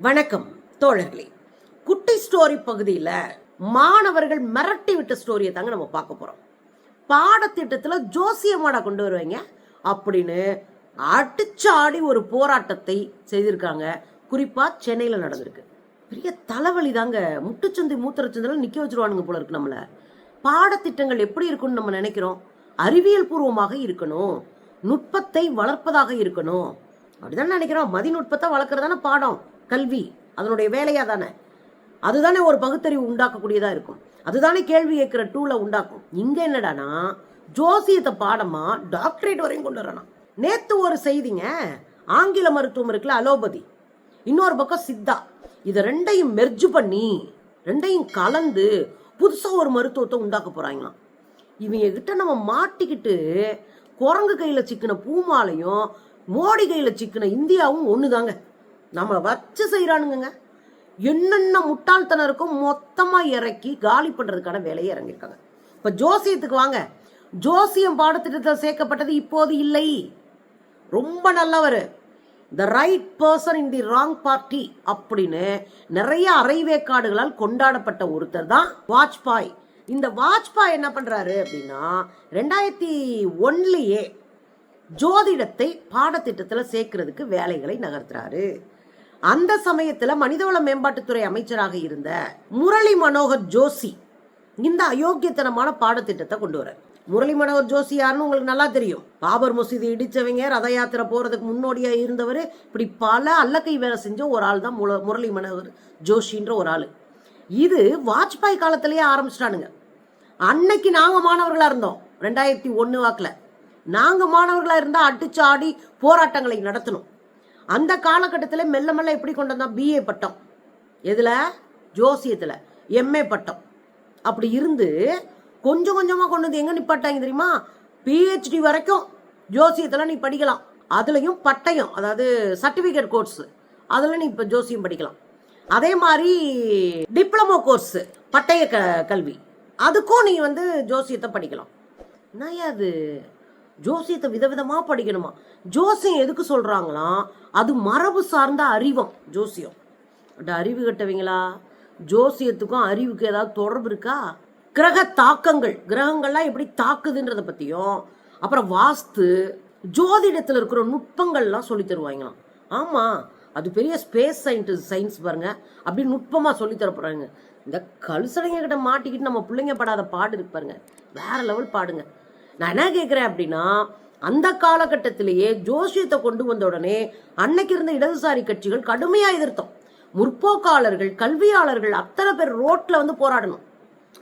வணக்கம் தோழர்களே. குட்டி ஸ்டோரி பகுதியில் மாணவர்கள் மிரட்டி விட்ட ஸ்டோரியை தாங்க நம்ம பார்க்க போகிறோம் பாடத்திட்டத்தில் ஜோசியமாடா கொண்டு வருவாங்க. அப்படின்னு அடிச்சாடி ஒரு போராட்டத்தை செய்திருக்காங்க. குறிப்பாக சென்னையில் நடந்திருக்கு. பெரிய தலைவலி தாங்க. முட்டுச்சந்தி மூத்திரச்சந்தில் நிற்க வச்சிருவானுங்க போல இருக்கு நம்மளை. பாடத்திட்டங்கள் எப்படி இருக்கும்னு நம்ம நினைக்கிறோம். அறிவியல் பூர்வமாக இருக்கணும். நுட்பத்தை வளர்ப்பதாக இருக்கணும். அப்படிதான் நினைக்கிறோம். மதிநுட்பத்தை வளர்க்குறதான பாடம். கல்வி அதனுடைய வேலையாக தானே? அதுதானே ஒரு பகுத்தறிவு உண்டாக்கக்கூடியதாக இருக்கும். அதுதானே கேள்வி கேட்குற டூல உண்டாக்கும். இங்கே என்னடானா ஜோசியத்தை பாடமா டாக்டரேட் வரையும் கொண்டு வரணும். நேற்று ஒரு செய்திங்க ஆங்கில மருத்துவம் இருக்குல்ல அலோபதி. இன்னொரு பக்கம் சித்தா. இதை ரெண்டையும் மெர்ஜ் பண்ணி ரெண்டையும் கலந்து புதுசாக ஒரு மருத்துவத்தை உண்டாக்க போகிறாங்களாம் இவங்க கிட்ட நம்ம மாட்டிக்கிட்டு குரங்கு கையில் சிக்கின பூமாலையும் மோடி கையில் சிக்கின இந்தியாவும் ஒண்ணுதாங்க. நம்மளை வச்சு செய்கிறானுங்க என்னென்ன முட்டாள்தனம் இருக்கும் இறக்கி காலி பண்ணுறதுக்கான வேலையை இறங்கியிருக்காங்க. இப்போ ஜோசியத்துக்கு வாங்க. ஜோசியம் பாடத்திட்டத்தில் சேர்க்கப்பட்டது இப்போது இல்லை. ரொம்ப நல்லவர். The right person in the wrong party அப்படின்னு நிறைய அரைவேக்காடுகளால் கொண்டாடப்பட்ட ஒருத்தர் தான் வாஜ்பாய். இந்த வாஜ்பாய் என்ன பண்ணுறாரு அப்படின்னா ரெண்டாயிரத்தி ஒன்லேயே ஜோதிடத்தை பாடத்திட்டத்தில் சேர்க்கறதுக்கு வேலைகளை நகர்த்துறாரு. அந்த சமயத்துல மனிதவள மேம்பாட்டுத்துறை அமைச்சராக இருந்த முரளி மனோகர் ஜோஷி இந்த அயோக்கியத்தனமான பாடத்திட்டத்தை கொண்டு வர முரளி மனோகர் ஜோஷி யாருன்னு உங்களுக்கு நல்லா தெரியும். பாபர் மசூதி இடிச்சவங்க ரத யாத்திரை போறதுக்கு முன்னோடியா இருந்தவர். இப்படி பல அல்லக்கை வேலை செஞ்ச ஒரு ஆள் தான் முரளி மனோகர் ஜோஷின்ற ஒரு ஆள். இது வாஜ்பாய் காலத்திலேயே ஆரம்பிச்சிட்டானுங்க. அன்னைக்கு நாங்க மாணவர்களா இருந்தோம். ரெண்டாயிரத்தி ஒன்னு வாக்குல. நாங்க மாணவர்களா இருந்தா அடிச்சு ஆடி போராட்டங்களை நடத்தணும். அந்த காலகட்டத்தில் மெல்ல மெல்ல எப்படி கொண்டு வந்தான்? பிஏ பட்டம். எதில்? ஜோசியத்தில். எம்ஏ பட்டம். அப்படி இருந்து கொஞ்சம் கொஞ்சமாக கொண்டு வந்து எங்கே நிப்பாட்டாங்க தெரியுமா? பிஹெச்டி வரைக்கும் ஜோசியத்தில் நீ படிக்கலாம். அதுலேயும் பட்டயம் அதாவது சர்டிஃபிகேட் கோர்ஸு அதில் நீ இப்போ ஜோசியம் படிக்கலாம். அதே மாதிரி டிப்ளமோ கோர்ஸு பட்டய க கல்வி. அதுக்கும் நீ வந்து ஜோசியத்தை படிக்கலாம். நான் அது ஜோசியத்தை விதவிதமாக படிக்கணுமா? ஜோசியம் எதுக்கு சொல்றாங்களாம் அது மரபு சார்ந்த அறிவம் ஜோசியம். அட அறிவு கட்டவங்களா? ஜோசியத்துக்கும் அறிவுக்கு ஏதாவது தொடர்பு இருக்கா? கிரக தாக்கங்கள் கிரகங்கள்லாம் எப்படி தாக்குதுன்றதை பற்றியும் அப்புறம் வாஸ்து ஜோதிடத்தில் இருக்கிற நுட்பங்கள்லாம் சொல்லி தருவாங்களாம். ஆமாம் அது பெரிய ஸ்பேஸ் சயின்டிஸ்ட் சயின்ஸ் பாருங்க. அப்படி நுட்பமாக சொல்லி தர இந்த கலுசடைங்க கிட்ட மாட்டிக்கிட்டு நம்ம பிள்ளைங்க படாத பாடு இருப்பாருங்க பாருங்க. வேற லெவல் பாடுங்க. நான் என்ன கேட்குறேன் அப்படின்னா அந்த காலகட்டத்திலேயே ஜோசியத்தை கொண்டு வந்த உடனே அன்னைக்கு இருந்த இடதுசாரி கட்சிகள் கடுமையாக எதிர்த்தோம். முற்போக்காளர்கள் கல்வியாளர்கள் அத்தனை பேர் ரோட்டில் வந்து போராடணும்.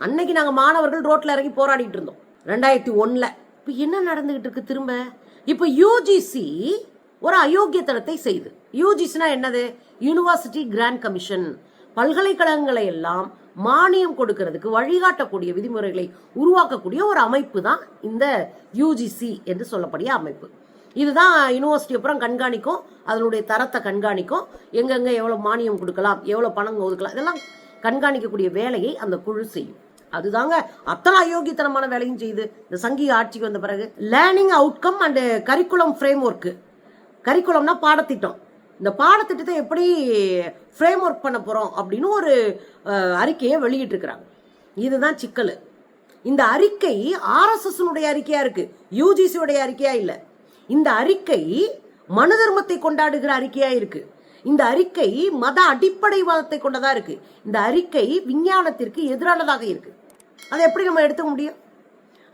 அன்னைக்கு நாங்கள் மாணவர்கள் ரோட்டில் இறங்கி போராடிட்டு இருந்தோம். ரெண்டாயிரத்தி ஒன்றில் இப்போ என்ன நடந்துகிட்டு இருக்கு திரும்ப? இப்போ யூஜிசி ஒரு அயோக்கியத்தனத்தை செய்து. யூஜிசினா என்னது? யூனிவர்சிட்டி கிராண்ட் கமிஷன் பல்கலைக்கழகங்களை எல்லாம் மானியம் கொடுக்கிறதுக்கு வழிகாட்டக்கூடிய விதிமுறைகளை உருவாக்கக்கூடிய ஒரு அமைப்பு தான் இந்த யூஜிசி என்று சொல்லக்கூடிய அமைப்பு. இதுதான் யூனிவர்சிட்டி அப்புறம் கண்காணிக்கும் அதனுடைய தரத்தை கண்காணிக்கும் எங்கெங்க எவ்வளவு மானியம் கொடுக்கலாம் எவ்வளவு பணம் ஒதுக்கலாம் இதெல்லாம் கண்காணிக்கக்கூடிய வேலையை அந்த குழு செய்யும். அதுதாங்க அத்தனை அயோக்கியத்தனமான வேலையும் செய்யுது இந்த சங்கீக ஆட்சிக்கு வந்த பிறகு learning outcome and curriculum framework கரிக்குலம்னா பாடத்திட்டம். இந்த பாடத்திட்டத்தை எப்படி ஃப்ரேம் ஒர்க் பண்ண போகிறோம் அப்படின்னு ஒரு அறிக்கையை வெளியிட்டிருக்கிறாங்க. இதுதான் சிக்கல். இந்த அறிக்கை ஆர்எஸ்எஸ்னுடைய அறிக்கையாக இருக்குது யூஜிசியுடைய அறிக்கையாக இல்லை. இந்த அறிக்கை மனு தர்மத்தை கொண்டாடுகிற அறிக்கையாக இருக்குது இந்த அறிக்கை மத அடிப்படைவாதத்தை கொண்டதா இருக்கு. இந்த அறிக்கை விஞ்ஞானத்திற்கு எதிரானதாக இருக்கு. அதை எப்படி நம்ம எடுத்துக்க முடியும்?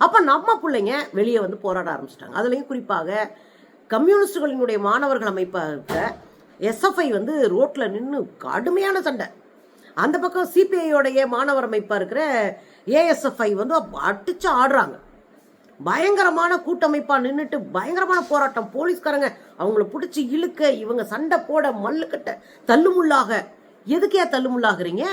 அப்ப நம்ம பிள்ளைங்க வெளியே வந்து போராட ஆரம்பிச்சிட்டாங்க. அதுலயும் குறிப்பாக கம்யூனிஸ்டுகளினுடைய மாணவர்கள் அமைப்பாக இருக்க எஸ்எஃப்ஐ வந்து ரோட்டில் நின்று கடுமையான சண்டை. அந்த பக்கம் சிபிஐயோடைய மாணவர் அமைப்பாக இருக்கிற ஏஎஸ்எஃப்ஐ வந்து அடித்து ஆடுறாங்க. பயங்கரமான கூட்டமைப்பாக நின்றுட்டு பயங்கரமான போராட்டம். போலீஸ்காரங்க அவங்கள பிடிச்சி இழுக்க இவங்க சண்டை போட மல்லுக்கட்ட தள்ளுமுள்ளாக. எதுக்கே தள்ளுமுள்ளாகிறீங்க?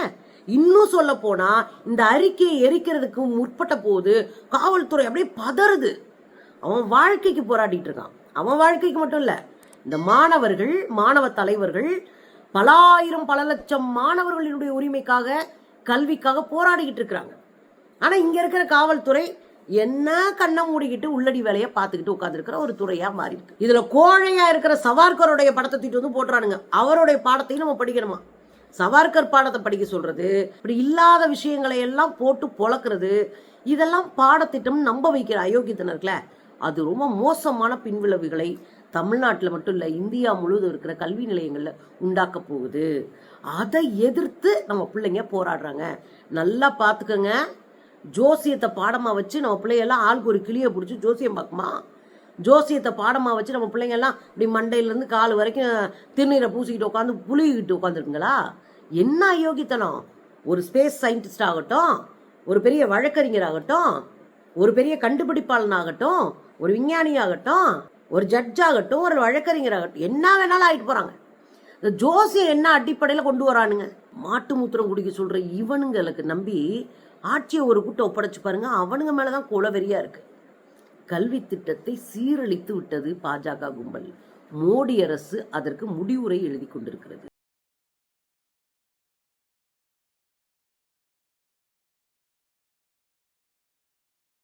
இன்னும் சொல்ல போனா இந்த அறிக்கையை எரிக்கிறதுக்கு முற்பட்ட போது காவல்துறை அப்படியே பதறுது. அவன் வாழ்க்கைக்கு போராடிட்டு இருக்கான். அவன் வாழ்க்கைக்கு மட்டும் இல்லை இந்த மாணவர்கள் மாணவ தலைவர்கள் பல ஆயிரம் பல லட்சம் மாணவர்களினுடைய உரிமைக்காக கல்விக்காக போராடிக்கிட்டு இருக்கிறாங்க. ஆனால் இங்கே இருக்கிற காவல்துறை என்ன கண்ணை மூடிக்கிட்டு உள்ளடி வேலையை பார்த்துக்கிட்டு உட்காந்துருக்கிற ஒரு துறையாக மாறி இருக்கு இதில் கோழையாக இருக்கிற சவார்கருடைய படத்தை தூக்கிட்டு வந்து போட்டுறானுங்க. அவருடைய பாடத்தையும் நம்ம படிக்கணுமா? சவார்கர் பாடத்தை படிக்க சொல்றது இப்படி இல்லாத விஷயங்களை எல்லாம் போட்டு பொழக்கிறது இதெல்லாம் பாடத்திட்டம் நம்ப வைக்கிற அயோக்கியத்தினர்ல அது ரொம்ப மோசமான பின்விளைவுகளை தமிழ்நாட்டில் மட்டும் இல்லை இந்தியா முழுவதும் இருக்கிற கல்வி நிலையங்களில் உண்டாக்க போகுது. அதை எதிர்த்து நம்ம பிள்ளைங்க போராடுறாங்க. நல்லா பார்த்துக்கோங்க ஜோசியத்தை பாடமாக வச்சு நம்ம பிள்ளைங்கெல்லாம் ஆளுக்கு ஒரு கிளியை பிடிச்சி ஜோசியம் பார்க்குமா ஜோசியத்தை பாடமாக வச்சு நம்ம பிள்ளைங்க எல்லாம் இப்படி மண்டையிலேருந்து கால் வரைக்கும் திருநீரை பூசிக்கிட்டு உட்காந்து புளிக்கிட்டு உட்காந்துருக்குங்களா என்ன அயோக்கியத்தனம் ஒரு ஸ்பேஸ் சயின்டிஸ்ட் ஆகட்டும் ஒரு பெரிய வழக்கறிஞர் ஆகட்டும் ஒரு பெரிய கண்டுபிடிப்பாளன் ஆகட்டும் ஒரு விஞ்ஞானி ஆகட்டும் ஒரு ஜட்ஜ் ஆகட்டும் ஒரு வழக்கறிஞர் ஆகட்டும் என்ன வேணாலும் ஆகிட்டு போகிறாங்க இந்த ஜோசியம் என்ன அடிப்படையில் கொண்டு வரானுங்க? மாட்டு மூத்திரம் குடிக்க சொல்கிற இவனுங்களுக்கு நம்பி ஆட்சியை ஒரு கூட்டம் ஒப்படைச்சு பாருங்க அவனுங்க மேலே தான் குலவெறியாக இருக்கு. கல்வி திட்டத்தை சீரழித்து விட்டது பாஜக கும்பல். மோடி அரசு அதற்கு முடிவுரை எழுதி கொண்டிருக்கிறது.